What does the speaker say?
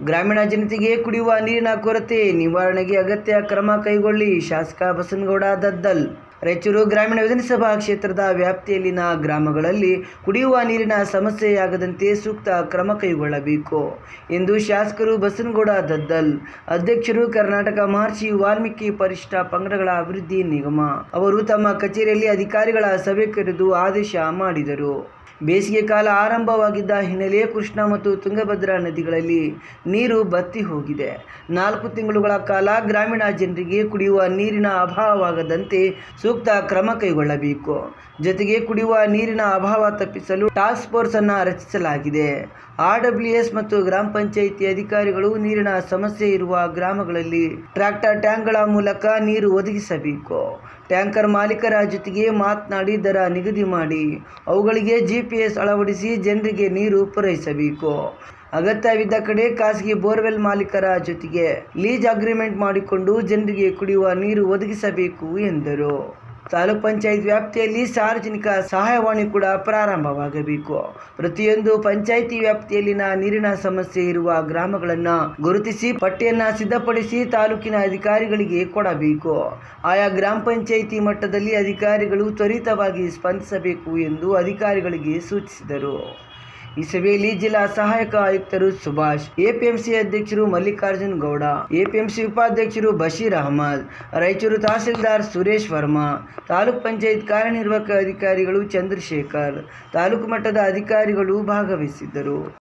ಗ್ರಾಮೀಣ ಜನತೆಗೆ ಕುಡಿಯುವ ನೀರಿನ ಕೊರತೆ, ನಿವಾರಣೆಗೆ ಅಗತ್ಯ ಕ್ರಮ ಕೈಗೊಳ್ಳಿ. ಶಾಸಕ ಬಸನಗೌಡ ದದ್ದಲ್. ರಾಯಚೂರು ಗ್ರಾಮೀಣ ವಿಧಾನಸಭಾ ಕ್ಷೇತ್ರದ ವ್ಯಾಪ್ತಿಯಲ್ಲಿನ ಗ್ರಾಮಗಳಲ್ಲಿ ಕುಡಿಯುವ ನೀರಿನ ಸಮಸ್ಯೆಯಾಗದಂತೆ ಸೂಕ್ತ ಕ್ರಮ ಕೈಗೊಳ್ಳಬೇಕು ಎಂದು ಶಾಸಕರು ಬಸನಗೌಡ ದದ್ದಲ್, ಅಧ್ಯಕ್ಷರು ಕರ್ನಾಟಕ ಮಹರ್ಷಿ ವಾಲ್ಮೀಕಿ ಪರಿಷ್ಠ ಪಂಗಡಗಳ ಅಭಿವೃದ್ಧಿ ನಿಗಮ, ಅವರು ತಮ್ಮ ಕಚೇರಿಯಲ್ಲಿ ಅಧಿಕಾರಿಗಳ ಸಭೆ ಕರೆದು ಆದೇಶ ಮಾಡಿದರು. ಬೇಸಿಗೆ ಕಾಲ ಆರಂಭವಾಗಿದ್ದ ಹಿನ್ನೆಲೆ ಕೃಷ್ಣ ಮತ್ತು ತುಂಗಭದ್ರಾ ನದಿಗಳಲ್ಲಿ ನೀರು ಬತ್ತಿ ಹೋಗಿದೆ. ನಾಲ್ಕು ತಿಂಗಳುಗಳ ಕಾಲ ಗ್ರಾಮೀಣ ಜನರಿಗೆ ಕುಡಿಯುವ ನೀರಿನ ಅಭಾವವಾಗದಂತೆ ಸೂಕ್ತ ಕ್ರಮ ಕೈಗೊಳ್ಳಬೇಕು. ಜೊತೆಗೆ ಕುಡಿಯುವ ನೀರಿನ ಅಭಾವ ತಪ್ಪಿಸಲು ಟಾಸ್ಕ್ ಫೋರ್ಸ್ ಅನ್ನು ರಚಿಸಲಾಗಿದೆ. ಆರ್ ಡಬ್ಲ್ಯೂ ಮತ್ತು ಗ್ರಾಮ ಪಂಚಾಯಿತಿ ಅಧಿಕಾರಿಗಳು ನೀರಿನ ಸಮಸ್ಯೆ ಇರುವ ಗ್ರಾಮಗಳಲ್ಲಿ ಟ್ರ್ಯಾಕ್ಟರ್ ಟ್ಯಾಂಕ್ಗಳ ಮೂಲಕ ನೀರು ಒದಗಿಸಬೇಕು. ಟ್ಯಾಂಕರ್ ಮಾಲೀಕರ ಜೊತೆಗೆ ಮಾತನಾಡಿ ದರ ನಿಗದಿ ಮಾಡಿ, ಅವುಗಳಿಗೆ ಜಿ ಪಿ ಎಸ್ ಅಳವಡಿಸಿ ಜನರಿಗೆ ನೀರು ಪೂರೈಸಬೇಕು. ಅಗತ್ಯವಿದ್ದ ಕಡೆ ಖಾಸಗಿ ಬೋರ್ವೆಲ್ ಮಾಲೀಕರ ಜೊತೆಗೆ ಲೀಜ್ ಅಗ್ರಿಮೆಂಟ್ ಮಾಡಿಕೊಂಡು ಜನರಿಗೆ ಕುಡಿಯುವ ನೀರು ಒದಗಿಸಬೇಕು ಎಂದರು. ತಾಲೂಕ್ ಪಂಚಾಯತ್ ವ್ಯಾಪ್ತಿಯಲ್ಲಿ ಸಾರ್ವಜನಿಕ ಸಹಾಯವಾಣಿ ಕೂಡ ಪ್ರಾರಂಭವಾಗಬೇಕು. ಪ್ರತಿಯೊಂದು ಪಂಚಾಯಿತಿ ವ್ಯಾಪ್ತಿಯಲ್ಲಿನ ನೀರಿನ ಸಮಸ್ಯೆ ಇರುವ ಗ್ರಾಮಗಳನ್ನು ಗುರುತಿಸಿ, ಪಟ್ಟಿಯನ್ನ ಸಿದ್ಧಪಡಿಸಿ ತಾಲೂಕಿನ ಅಧಿಕಾರಿಗಳಿಗೆ ಕೊಡಬೇಕು. ಆಯಾ ಗ್ರಾಮ ಪಂಚಾಯಿತಿ ಮಟ್ಟದಲ್ಲಿ ಅಧಿಕಾರಿಗಳು ತ್ವರಿತವಾಗಿ ಸ್ಪಂದಿಸಬೇಕು ಎಂದು ಅಧಿಕಾರಿಗಳಿಗೆ ಸೂಚಿಸಿದರು. ಈ ಸಭೆಯಲ್ಲಿ ಜಿಲ್ಲಾ ಸಹಾಯಕ ಆಯುಕ್ತರು ಸುಭಾಷ್, ಎಪಿಎಂಸಿ ಅಧ್ಯಕ್ಷರು ಮಲ್ಲಿಕಾರ್ಜುನ್ ಗೌಡ, ಎಪಿಎಂಸಿ ಉಪಾಧ್ಯಕ್ಷರು ಬಶೀರ್ ಅಹಮದ್, ರಾಯಚೂರು ತಹಸೀಲ್ದಾರ್ ಸುರೇಶ್ ವರ್ಮಾ, ತಾಲೂಕ್ ಪಂಚಾಯತ್ ಕಾರ್ಯನಿರ್ವಾಹಕ ಅಧಿಕಾರಿಗಳು ಚಂದ್ರಶೇಖರ್, ತಾಲೂಕು ಮಟ್ಟದ ಅಧಿಕಾರಿಗಳು ಭಾಗವಹಿಸಿದ್ದರು.